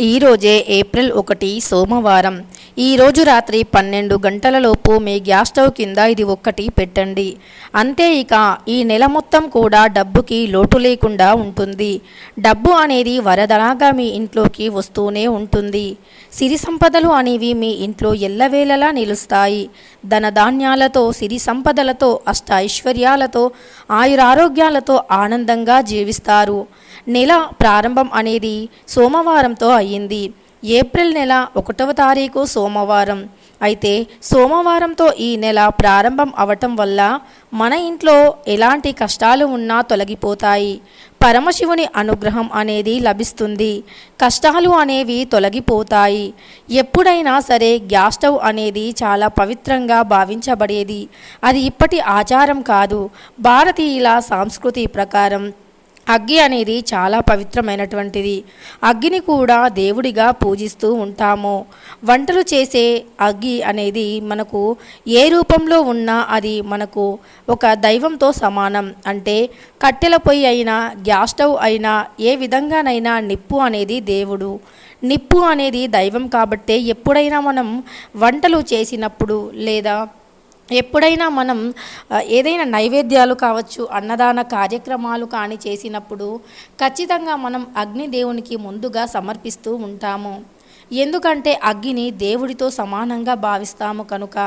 ఈరోజే ఏప్రిల్ ఒకటి సోమవారం. ఈరోజు రాత్రి పన్నెండు గంటలలోపు మీ గ్యాస్ స్టవ్ కింద ఇది ఒక్కటి పెట్టండి. అంతే ఇక ఈ నెల మొత్తం కూడా డబ్బుకి లోటు లేకుండా ఉంటుంది. డబ్బు అనేది వరదలాగా మీ ఇంట్లోకి వస్తూనే ఉంటుంది. సిరి సంపదలు అనేవి మీ ఇంట్లో ఎల్లవేళలా నిలుస్తాయి. ధనధాన్యాలతో సిరి సంపదలతో అష్ట ఐశ్వర్యాలతో ఆయురారోగ్యాలతో ఆనందంగా జీవిస్తారు. నెల ప్రారంభం అనేది సోమవారంతో అయ్యింది. ఏప్రిల్ నెల ఒకటవ తారీఖు సోమవారం. అయితే సోమవారంతో ఈ నెల ప్రారంభం అవటం వల్ల మన ఇంట్లో ఎలాంటి కష్టాలు ఉన్నా తొలగిపోతాయి. పరమశివుని అనుగ్రహం అనేది లభిస్తుంది. కష్టాలు అనేవి తొలగిపోతాయి. ఎప్పుడైనా సరే గ్యాస్ స్టవ్ అనేది చాలా పవిత్రంగా భావించబడేది. అది ఇప్పటి ఆచారం కాదు. భారతీయుల సంస్కృతి ప్రకారం అగ్గి అనేది చాలా పవిత్రమైనటువంటిది. అగ్గిని కూడా దేవుడిగా పూజిస్తూ ఉంటాము. వంటలు చేసే అగ్గి అనేది మనకు ఏ రూపంలో ఉన్నా అది మనకు ఒక దైవంతో సమానం. అంటే కట్టెల పొయ్యి అయినా గ్యాస్ స్టవ్ అయినా ఏ విధంగానైనా నిప్పు అనేది దేవుడు. నిప్పు అనేది దైవం కాబట్టే ఎప్పుడైనా మనం వంటలు చేసినప్పుడు లేదా ఎప్పుడైనా మనం ఏదైనా నైవేద్యాలు కావచ్చు అన్నదాన కార్యక్రమాలు కానీ చేసినప్పుడు ఖచ్చితంగా మనం అగ్నిదేవునికి ముందుగా సమర్పిస్తూ ఉంటాము. ఎందుకంటే అగ్గిని దేవుడితో సమానంగా భావిస్తాము కనుక.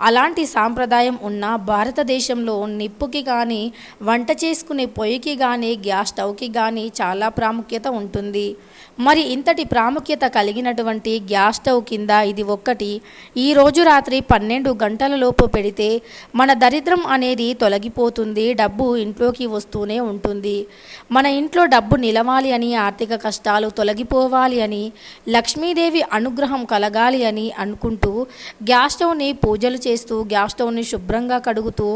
అలాంటి సాంప్రదాయం ఉన్న భారతదేశంలో నిప్పుకి కానీ వంట చేసుకునే పొయ్యికి కానీ గ్యాస్ స్టవ్కి కానీ చాలా ప్రాముఖ్యత ఉంటుంది. మరి ఇంతటి ప్రాముఖ్యత కలిగినటువంటి గ్యాస్ స్టవ్ కింద ఇది ఒక్కటి. ఈ రోజు రాత్రి పన్నెండు గంటల లోపు పెడితే మన దరిద్రం అనేది తొలగిపోతుంది డబ్బు ఇంట్లోకి వస్తూనే ఉంటుంది. మన ఇంట్లో డబ్బు నిలవాలి అని ఆర్థిక కష్టాలు తొలగిపోవాలి అని లక్ష్మీదేవి అనుగ్రహం కలగాలి అని అనుకుంటూ గ్యాస్ స్టవ్ని పూజలు చేస్తూ గ్యాస్ స్టవ్ని శుభ్రంగా కడుగుతూ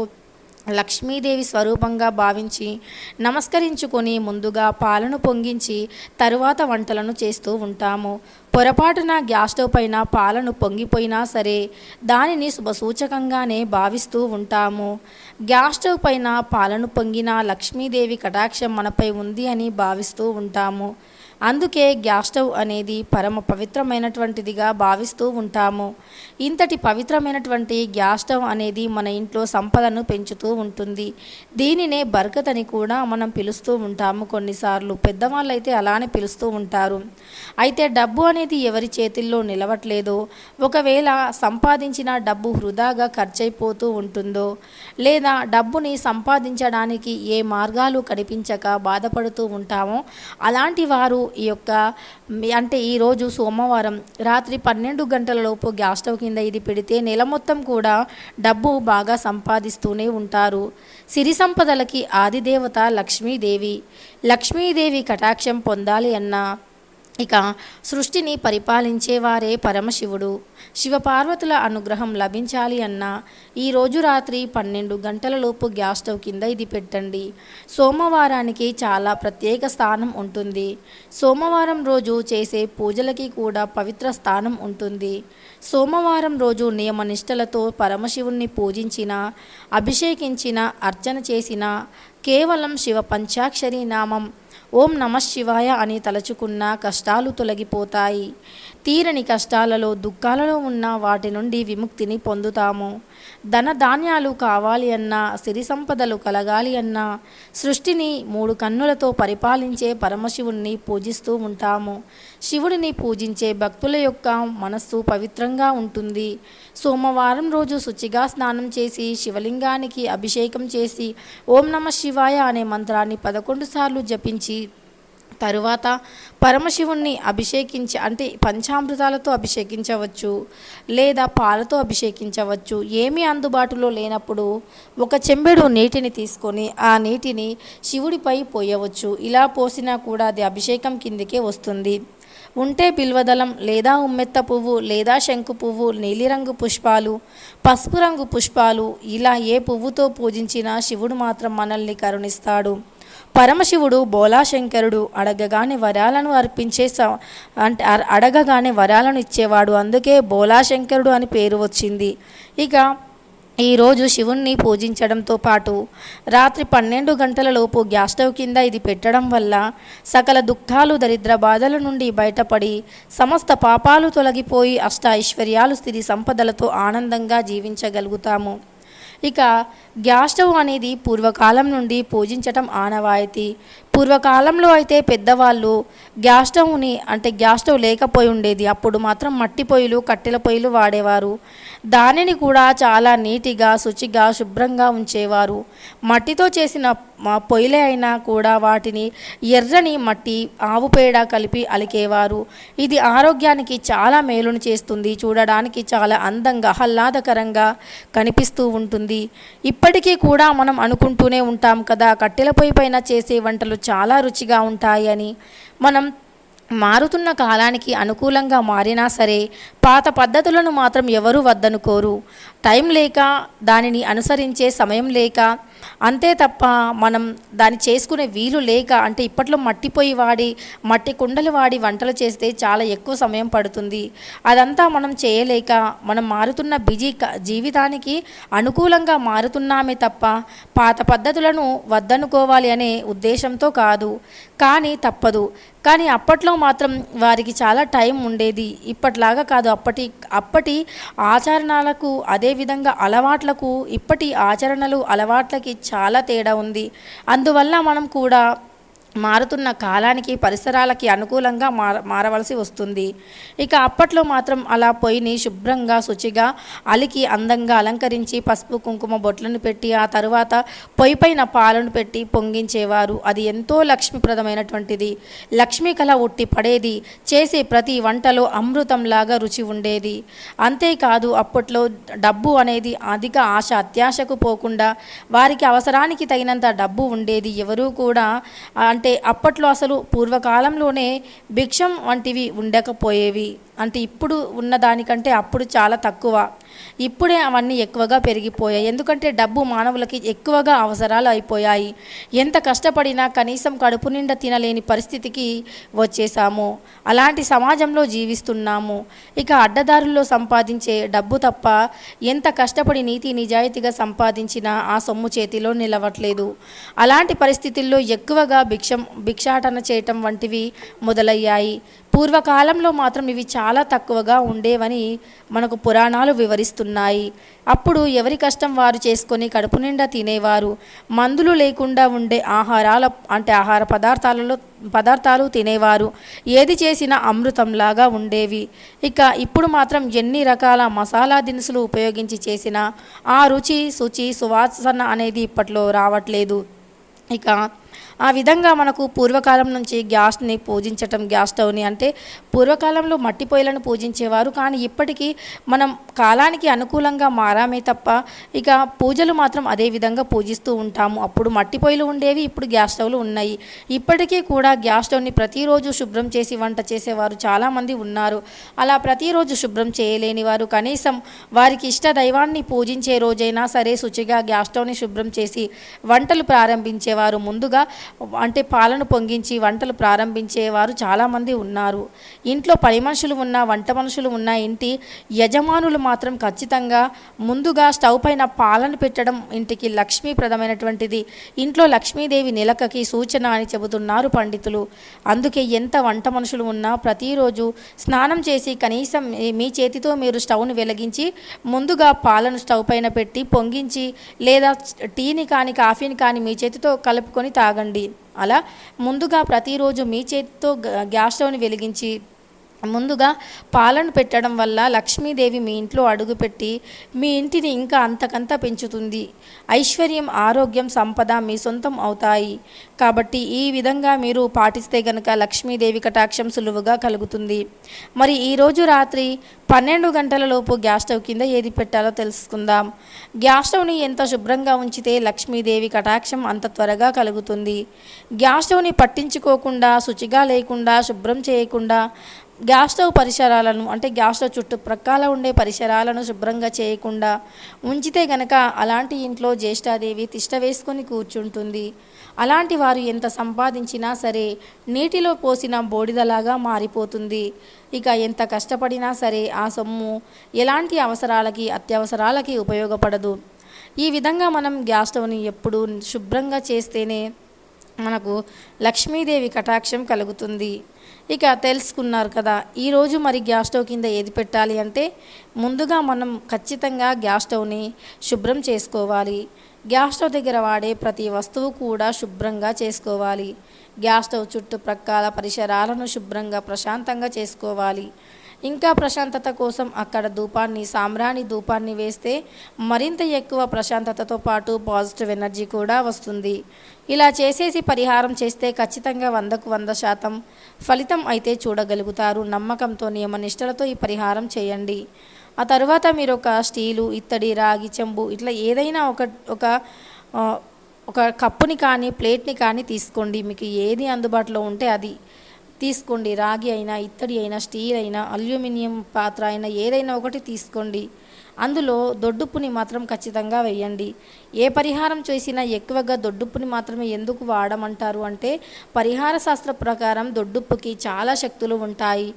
లక్ష్మీదేవి స్వరూపంగా భావించి నమస్కరించుకొని ముందుగా పాలను పొంగించి తరువాత వంటలను చేస్తూ ఉంటాము. పొరపాటున గ్యాస్ స్టవ్ పైన పాలను పొంగిపోయినా సరే దానిని శుభసూచకంగానే భావిస్తూ ఉంటాము. గ్యాస్ స్టవ్ పైన పాలను పొంగిన లక్ష్మీదేవి కటాక్షం మనపై ఉంది అని భావిస్తూ ఉంటాము. అందుకే గ్యాస్ స్టవ్ అనేది పరమ పవిత్రమైనటువంటిదిగా భావిస్తూ ఉంటాము. ఇంతటి పవిత్రమైనటువంటి గ్యాస్ స్టవ్ అనేది మన ఇంట్లో సంపదను పెంచుతూ ఉంటుంది. దీనినే బర్కత్ అని కూడా మనం పిలుస్తూ ఉంటాము కొన్నిసార్లు. పెద్దవాళ్ళు అయితే అలానే పిలుస్తూ ఉంటారు. అయితే డబ్బు అనేది ఎవరి చేతిల్లో నిలవట్లేదో ఒకవేళ సంపాదించిన డబ్బు వృధాగా ఖర్చయిపోతూ ఉంటుందో లేదా డబ్బుని సంపాదించడానికి ఏ మార్గాలు కనిపించక బాధపడుతూ ఉంటామో అలాంటి వారు ఈ యొక్క అంటే ఈరోజు సోమవారం రాత్రి పన్నెండు గంటలలోపు గ్యాస్ స్టవ్ కింద ఇది పెడితే నెల మొత్తం కూడా డబ్బు బాగా సంపాదిస్తూనే ఉంటారు. సిరి సంపదలకి ఆదిదేవత లక్ష్మీదేవి. లక్ష్మీదేవి కటాక్షం పొందాలి అన్నా ఇక సృష్టిని పరిపాలించేవారే పరమశివుడు. శివపార్వతుల అనుగ్రహం లభించాలి అన్నా ఈరోజు రాత్రి పన్నెండు గంటలలోపు గ్యాస్ స్టవ్ కింద ఇది పెట్టండి. సోమవారానికి చాలా ప్రత్యేక స్థానం ఉంటుంది. సోమవారం రోజు చేసే పూజలకి కూడా పవిత్ర స్థానం ఉంటుంది. సోమవారం రోజు నియమనిష్టలతో పరమశివుణ్ణి పూజించిన అభిషేకించిన అర్చన చేసిన కేవలం శివ పంచాక్షరి నామం ఓం నమ శివాయ అని తలచుకున్న కష్టాలు తొలగిపోతాయి. తీరని కష్టాలలో దుఃఖాలలో ఉన్న వాటి నుండి విముక్తిని పొందుతాము. ధన ధాన్యాలు కావాలి అన్నా సిరి సంపదలు కలగాలి అన్నా సృష్టిని మూడు కన్నులతో పరిపాలించే పరమశివుణ్ణి పూజిస్తూ ఉంటాము. శివుడిని పూజించే భక్తుల యొక్క మనస్సు పవిత్రంగా ఉంటుంది. సోమవారం రోజు శుచిగా స్నానం చేసి శివలింగానికి అభిషేకం చేసి ఓం నమ శివాయ అనే మంత్రాన్ని పదకొండు సార్లు జపించి తరువాత పరమశివుణ్ణి అభిషేకించి అంటే పంచామృతాలతో అభిషేకించవచ్చు లేదా పాలతో అభిషేకించవచ్చు ఏమీ అందుబాటులో లేనప్పుడు ఒక చెంబెడు నీటిని తీసుకొని ఆ నీటిని శివుడిపై పోయవచ్చు. ఇలా పోసినా కూడా అది అభిషేకం కిందికే వస్తుంది. ఉంటే బిల్వదళం లేదా ఉమ్మెత్త పువ్వు లేదా శంకు పువ్వు నీలిరంగు పుష్పాలు పసుపు రంగు పుష్పాలు ఇలా ఏ పువ్వుతో పూజించినా శివుడు మాత్రం మనల్ని కరుణిస్తాడు. పరమశివుడు బోలాశంకరుడు అడగగానే వరాలను అర్పించే అంటే అడగగానే వరాలను ఇచ్చేవాడు. అందుకే బోలాశంకరుడు అని పేరు వచ్చింది. ఇక ఈరోజు శివుణ్ణి పూజించడంతో పాటు రాత్రి పన్నెండు గంటలలోపు గ్యాస్ స్టవ్ కింద ఇది పెట్టడం వల్ల సకల దుఃఖాలు దరిద్ర బాధల నుండి బయటపడి సమస్త పాపాలు తొలగిపోయి అష్ట ఐశ్వర్యాలు స్థితి సంపదలతో ఆనందంగా జీవించగలుగుతాము. ఇక గ్యాస్ స్టవ్ అనేది పూర్వకాలం నుండి పూజించటం ఆనవాయితీ. పూర్వకాలంలో అయితే పెద్దవాళ్ళు గ్యాస్ స్టవ్ని అంటే గ్యాస్ స్టవ్ లేకపోయి ఉండేది. అప్పుడు మాత్రం మట్టి పొయ్యిలు కట్టెల పొయ్యిలు వాడేవారు. దానిని కూడా చాలా నీటిగా శుచిగా శుభ్రంగా ఉంచేవారు. మట్టితో చేసిన పొయ్యిలే అయినా కూడా వాటిని ఎర్రని మట్టి ఆవు పేడ కలిపి అలికేవారు. ఇది ఆరోగ్యానికి చాలా మేలును చేస్తుంది. చూడడానికి చాలా అందంగా ఆహ్లాదకరంగా కనిపిస్తూ ఉంటుంది. ఇప్పటికీ కూడా మనం అనుకుంటూనే ఉంటాం కదా కట్టెల పొయ్యి పైన చేసే వంటలు చాలా రుచిగా ఉంటాయని మనం మారుతున్న కాలానికి అనుకూలంగా మారినా సరే పాత పద్ధతులను మాత్రం ఎవరూ వద్దనుకోరు. టైం లేక దానిని అనుసరించే సమయం లేక అంతే తప్ప మనం దాన్ని చేసుకునే వీలు లేక అంటే ఇప్పట్లో మట్టి పొయ్యి వాడి మట్టి కుండలు వాడి వంటలు చేస్తే చాలా ఎక్కువ సమయం పడుతుంది. అదంతా మనం చేయలేక మనం మారుతున్న బిజీ జీవితానికి అనుకూలంగా మారుతున్నామే తప్ప పాత పద్ధతులను వద్దనుకోవాలి అనే ఉద్దేశంతో కాదు. కానీ తప్పదు. కానీ అప్పట్లో మాత్రం వారికి చాలా టైం ఉండేది. ఇప్పట్లాగా కాదు. అప్పటి అప్పటి ఆచరణలకు అదేవిధంగా అలవాట్లకు ఇప్పటి ఆచరణలు అలవాట్లకి చాలా తేడా ఉంది. అందువల్ల మనం కూడా మారుతున్న కాలానికి పరిసరాలకి అనుకూలంగా మార మారవలసి వస్తుంది. ఇక అప్పట్లో మాత్రం అలా పొయ్యిని శుభ్రంగా శుచిగా అలికి అందంగా అలంకరించి పసుపు కుంకుమ బొట్లను పెట్టి ఆ తరువాత పొయ్యి పైన పాలను పెట్టి పొంగించేవారు. అది ఎంతో లక్ష్మీప్రదమైనటువంటిది. లక్ష్మీ కళ ఉట్టి పడేది. చేసే ప్రతి వంటలో అమృతంలాగా రుచి ఉండేది. అంతేకాదు అప్పట్లో డబ్బు అనేది అధిక ఆశ అత్యాశకు పోకుండా వారికి అవసరానికి తగినంత డబ్బు ఉండేది. ఎవరూ కూడా అంటే అప్పట్లో అసలు పూర్వకాలంలోనే భిక్షం వంటివి ఉండకపోయేవి. అంటే ఇప్పుడు ఉన్న దానికంటే అప్పుడు చాలా తక్కువ. ఇప్పుడే అవన్నీ ఎక్కువగా పెరిగిపోయాయి. ఎందుకంటే డబ్బు మానవులకి ఎక్కువగా అవసరాలు అయిపోయాయి. ఎంత కష్టపడినా కనీసం కడుపు నిండా తినలేని పరిస్థితికి వచ్చేసాము. అలాంటి సమాజంలో జీవిస్తున్నాము. ఇక అడ్డదారుల్లో సంపాదించే డబ్బు తప్ప ఎంత కష్టపడి నీతి నిజాయితీగా సంపాదించినా ఆ సొమ్ము చేతిలో నిలవట్లేదు. అలాంటి పరిస్థితుల్లో ఎక్కువగా భిక్షం భిక్షాటన చేయటం వంటివి మొదలయ్యాయి. పూర్వకాలంలో మాత్రం ఇవి చాలా తక్కువగా ఉండేవని మనకు పురాణాలు వివరిస్తున్నాయి. అప్పుడు ఎవరి కష్టం వారు చేసుకొని కడుపు నిండా తినేవారు. మందులు లేకుండా ఉండే ఆహారాల అంటే ఆహార పదార్థాలలో పదార్థాలు తినేవారు. ఏది చేసినా అమృతంలాగా ఉండేవి. ఇక ఇప్పుడు మాత్రం ఎన్ని రకాల మసాలా దినుసులు ఉపయోగించి చేసినా ఆ రుచి శుచి సువాసన అనేది ఇప్పట్లో రావట్లేదు. ఇక ఆ విధంగా మనకు పూర్వకాలం నుంచి గ్యాస్ని పూజించటం గ్యాస్ స్టవ్ని అంటే పూర్వకాలంలో మట్టి పొయ్యిలను పూజించేవారు. కానీ ఇప్పటికీ మనం కాలానికి అనుకూలంగా మారామే తప్ప ఇక పూజలు మాత్రం అదే విధంగా పూజిస్తూ ఉంటాము. అప్పుడు మట్టి పొయ్యిలు ఉండేవి ఇప్పుడు గ్యాస్ స్టవ్లు ఉన్నాయి. ఇప్పటికీ కూడా గ్యాస్ స్టవ్ని ప్రతిరోజు శుభ్రం చేసి వంట చేసేవారు చాలామంది ఉన్నారు. అలా ప్రతిరోజు శుభ్రం చేయలేని వారు కనీసం వారికి ఇష్ట దైవాన్ని పూజించే రోజైనా సరే శుచిగా గ్యాస్ స్టవ్ని శుభ్రం చేసి వంటలు ప్రారంభించేవారు. ముందుగా అంటే పాలను పొంగించి వంటలు ప్రారంభించేవారు చాలామంది ఉన్నారు. ఇంట్లో పని మనుషులు ఉన్న వంట మనుషులు ఉన్న ఇంటి యజమానులు మాత్రం ఖచ్చితంగా ముందుగా స్టవ్ పైన పాలను పెట్టడం ఇంటికి లక్ష్మీప్రదమైనటువంటిది. ఇంట్లో లక్ష్మీదేవి నిలకకి సూచన అని చెబుతున్నారు పండితులు. అందుకే ఎంత వంట మనుషులు ఉన్నా ప్రతిరోజు స్నానం చేసి కనీసం మీ- మీ చేతితో మీరు స్టవ్ను వెలిగించి ముందుగా పాలను స్టవ్ పైన పెట్టి పొంగించి లేదా టీని కానీ కాఫీని కానీ మీ చేతితో కలుపుకొని తాగండి. అలా ముందుగా ప్రతిరోజు మీ చేతితో గ్యాస్ స్టవ్ని వెలిగించి ముందుగా పాలను పెట్టడం వల్ల లక్ష్మీదేవి మీ ఇంట్లో అడుగుపెట్టి మీ ఇంటిని ఇంకా అంతకంత పెంచుతుంది. ఐశ్వర్యం ఆరోగ్యం సంపద మీ సొంతం అవుతాయి. కాబట్టి ఈ విధంగా మీరు పాటిస్తే గనక లక్ష్మీదేవి కటాక్షం సులువుగా కలుగుతుంది. మరి ఈరోజు రాత్రి పన్నెండు గంటలలోపు గ్యాస్ స్టవ్ కింద ఏది పెట్టాలో తెలుసుకుందాం. గ్యాస్ స్టవ్ని ఎంత శుభ్రంగా ఉంచితే లక్ష్మీదేవి కటాక్షం అంత త్వరగా కలుగుతుంది. గ్యాస్ స్టవ్ని పట్టించుకోకుండా శుచిగా లేకుండా శుభ్రం చేయకుండా గ్యాస్ స్టవ్ పరిసరాలను అంటే గ్యాస్ స్టవ్ చుట్టుప్రక్కల ఉండే పరిసరాలను శుభ్రంగా చేయకుండా ఉంచితే గనక అలాంటి ఇంట్లో జ్యేష్ఠాదేవి తిష్ట వేసుకొని కూర్చుంటుంది. అలాంటి వారు ఎంత సంపాదించినా సరే నీటిలో పోసిన బోడిదలాగా మారిపోతుంది. ఇక ఎంత కష్టపడినా సరే ఆ సొమ్ము ఎలాంటి అవసరాలకి అత్యవసరాలకి ఉపయోగపడదు. ఈ విధంగా మనం గ్యాస్ స్టవ్ని ఎప్పుడు శుభ్రంగా చేస్తేనే మనకు లక్ష్మీదేవి కటాక్షం కలుగుతుంది. ఇక తెలుసుకున్నారు కదా ఈరోజు మరి గ్యాస్ స్టవ్ కింద ఏది పెట్టాలి అంటే ముందుగా మనం ఖచ్చితంగా గ్యాస్ స్టవ్ని శుభ్రం చేసుకోవాలి. గ్యాస్ స్టవ్ దగ్గర వాడే ప్రతి వస్తువు కూడా శుభ్రంగా చేసుకోవాలి. గ్యాస్ స్టవ్ చుట్టుప్రక్కల పరిసరాలను శుభ్రంగా ప్రశాంతంగా చేసుకోవాలి. ఇంకా ప్రశాంతత కోసం అక్కడ ధూపాన్ని సాంబ్రాణి ధూపాన్ని వేస్తే మరింత ఎక్కువ ప్రశాంతతతో పాటు పాజిటివ్ ఎనర్జీ కూడా వస్తుంది. ఇలా చేసేసి పరిహారం చేస్తే ఖచ్చితంగా వందకు వంద శాతం ఫలితం అయితే చూడగలుగుతారు. నమ్మకంతో నియమనిష్టలతో ఈ పరిహారం చేయండి. ఆ తర్వాత మీరు ఒక స్టీలు ఇత్తడి రాగి చెంబు ఇట్లా ఏదైనా ఒక ఒక ఒక కప్పుని కానీ ప్లేట్ని కానీ తీసుకోండి. మీకు ఏది అందుబాటులో ఉంటే అది తీసుకోండి. రాగి అయినా ఇత్తడి అయినా స్టీల్ అయినా అల్యూమినియం పాత్ర అయినా ఏదైనా ఒకటి తీసుకోండి. అందులో దొడ్డుప్పుని మాత్రం ఖచ్చితంగా వేయండి. ఏ పరిహారం చేసినా ఎక్కువగా దొడ్డుప్పుని మాత్రమే ఎందుకు వాడమంటారు అంటే పరిహార శాస్త్ర ప్రకారం దొడ్డుప్పుకి చాలా శక్తులు ఉంటాయి.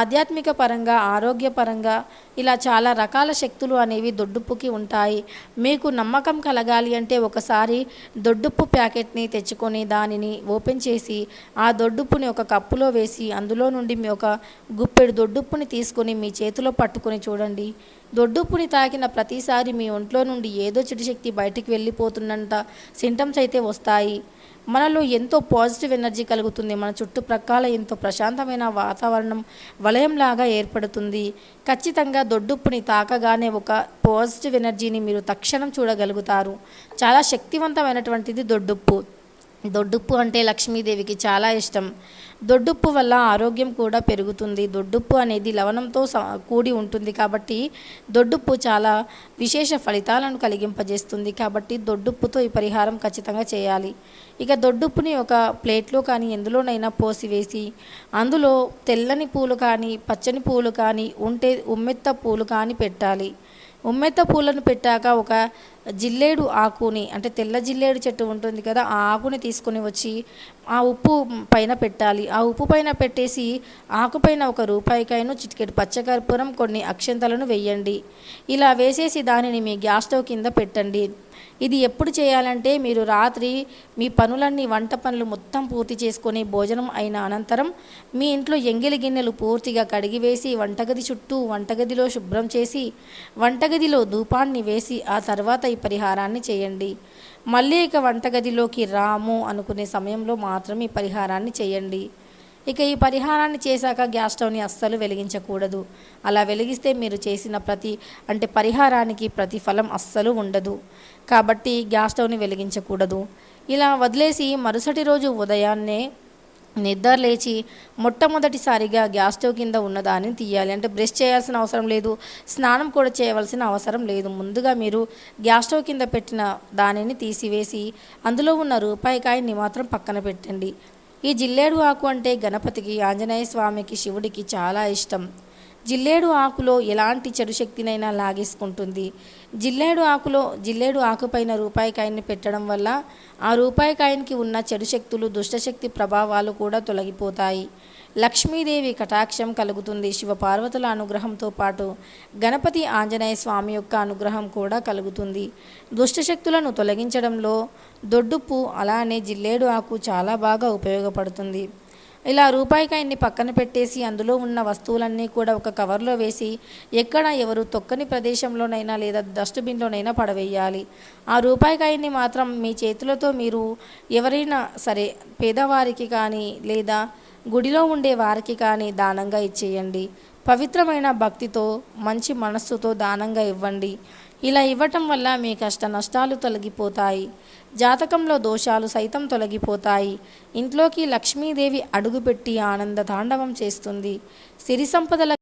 ఆధ్యాత్మిక పరంగా ఆరోగ్యపరంగా ఇలా చాలా రకాల శక్తులు అనేవి దొడ్డుప్పుకి ఉంటాయి. మీకు నమ్మకం కలగాలి అంటే ఒకసారి దొడ్డుప్పు ప్యాకెట్ని తెచ్చుకొని దానిని ఓపెన్ చేసి ఆ దొడ్డుప్పుని ఒక కప్పులో వేసి అందులో నుండి మీ ఒక గుప్పెడు దొడ్డుప్పుని తీసుకొని మీ చేతిలో పట్టుకొని చూడండి. దొడ్డుప్పుని తాకిన ప్రతిసారి మీ ఒంట్లో నుండి ఏదో చెడు శక్తి బయటికి వెళ్ళిపోతుందంట. సింటమ్స్ అయితే వస్తాయి. మనలో ఎంతో పాజిటివ్ ఎనర్జీ కలుగుతుంది. మన చుట్టుప్రక్కల ఎంతో ప్రశాంతమైన వాతావరణం వలయంలాగా ఏర్పడుతుంది. ఖచ్చితంగా దొడ్డుప్పుని తాకగానే ఒక పాజిటివ్ ఎనర్జీని మీరు తక్షణం చూడగలుగుతారు. చాలా శక్తివంతమైనటువంటిది దొడ్డుప్పు. దొడ్డుప్పు అంటే లక్ష్మీదేవికి చాలా ఇష్టం. దొడ్డుప్పు వల్ల ఆరోగ్యం కూడా పెరుగుతుంది. దొడ్డుప్పు అనేది లవణంతో స- కూడి ఉంటుంది కాబట్టి దొడ్డుప్పు చాలా విశేష ఫలితాలను కలిగింపజేస్తుంది కాబట్టి దొడ్డుప్పుతో ఈ పరిహారం ఖచ్చితంగా చేయాలి. ఇక దొడ్డుప్పుని ఒక ప్లేట్లో కానీ ఎందులోనైనా పోసి వేసి అందులో తెల్లని పూలు కానీ పచ్చని పూలు కానీ ఉంటే ఉమ్మెత్త పూలు కానీ పెట్టాలి. ఉమ్మెత్త పూలను పెట్టాక ఒక జిల్లేడు ఆకుని అంటే తెల్ల జిల్లేడు చెట్టు ఉంటుంది కదా ఆ ఆకుని తీసుకొని వచ్చి ఆ ఉప్పు పైన పెట్టాలి. ఆ ఉప్పు పైన పెట్టేసి ఆకుపైన ఒక రూపాయికాయను చిటికెడు పచ్చకర్పూరం కొన్ని అక్షంతలను వేయండి. ఇలా వేసేసి దానిని మీ గ్యాస్ స్టవ్ కింద పెట్టండి. ఇది ఎప్పుడు చేయాలంటే మీరు రాత్రి మీ పనులన్నీ వంట పనులు మొత్తం పూర్తి చేసుకొని భోజనం అయిన అనంతరం మీ ఇంట్లో ఎంగిలి గిన్నెలు పూర్తిగా కడిగివేసి వంటగది చుట్టూ వంటగదిలో శుభ్రం చేసి వంటగదిలో ధూపాన్ని వేసి ఆ తర్వాత ఈ పరిహారాన్ని చేయండి. మళ్ళీ ఇక వంటగదిలోకి రాము అనుకునే సమయంలో మాత్రం ఈ పరిహారాన్ని చేయండి. ఇక ఈ పరిహారాన్ని చేశాక గ్యాస్ స్టవ్ని అస్సలు వెలిగించకూడదు. అలా వెలిగిస్తే మీరు చేసిన ప్రతి అంటే పరిహారానికి ప్రతిఫలం అస్సలు ఉండదు. కాబట్టి గ్యాస్ స్టవ్ని వెలిగించకూడదు. ఇలా వదిలేసి మరుసటి రోజు ఉదయాన్నే నిద్ర లేచి మొట్టమొదటిసారిగా గ్యాస్ స్టవ్ కింద ఉన్నదాన్ని తీయాలి. అంటే బ్రష్ చేయాల్సిన అవసరం లేదు. స్నానం కూడా చేయవలసిన అవసరం లేదు. ముందుగా మీరు గ్యాస్ స్టవ్ కింద పెట్టిన దానిని తీసివేసి అందులో ఉన్న రూపాయి కాయని మాత్రం పక్కన పెట్టండి. ఈ జిల్లేడు ఆకు అంటే గణపతికి ఆంజనేయ స్వామికి శివుడికి చాలా ఇష్టం. జిల్లేడు ఆకులో ఎలాంటి చెడు శక్తినైనా లాగేసుకుంటుంది. జిల్లేడు ఆకులో జిల్లేడు ఆకుపైన రూపాయి కాయన్ని పెట్టడం వల్ల ఆ రూపాయి కాయనికి ఉన్న చెడు శక్తులు దుష్టశక్తి ప్రభావాలు కూడా తొలగిపోతాయి. లక్ష్మీదేవి కటాక్షం కలుగుతుంది. శివపార్వతుల అనుగ్రహంతో పాటు గణపతి ఆంజనేయ స్వామి యొక్క అనుగ్రహం కూడా కలుగుతుంది. దుష్టశక్తులను తొలగించడంలో దొడ్డుప్పు అలానే జిల్లేడు ఆకు చాలా బాగా ఉపయోగపడుతుంది. ఇలా రూపాయికాయన్ని పక్కన పెట్టేసి అందులో ఉన్న వస్తువులన్నీ కూడా ఒక కవర్లో వేసి ఎక్కడ ఎవరు తొక్కని ప్రదేశంలోనైనా లేదా డస్ట్బిన్లోనైనా పడవేయాలి. ఆ రూపాయికాయన్ని మాత్రం మీ చేతులతో మీరు ఎవరైనా సరే పేదవారికి కానీ లేదా గుడిలో ఉండే వారికి కానీ దానంగా ఇచ్చేయండి. పవిత్రమైన భక్తితో మంచి మనస్సుతో దానంగా ఇవ్వండి. ఇలా ఇవ్వటం వల్ల మీ కష్ట నష్టాలు తొలగిపోతాయి. జాతకంలో దోషాలు సైతం తొలగిపోతాయి. ఇంట్లోకి లక్ష్మీదేవి అడుగుపెట్టి ఆనంద తాండవం చేస్తుంది. సిరి సంపదల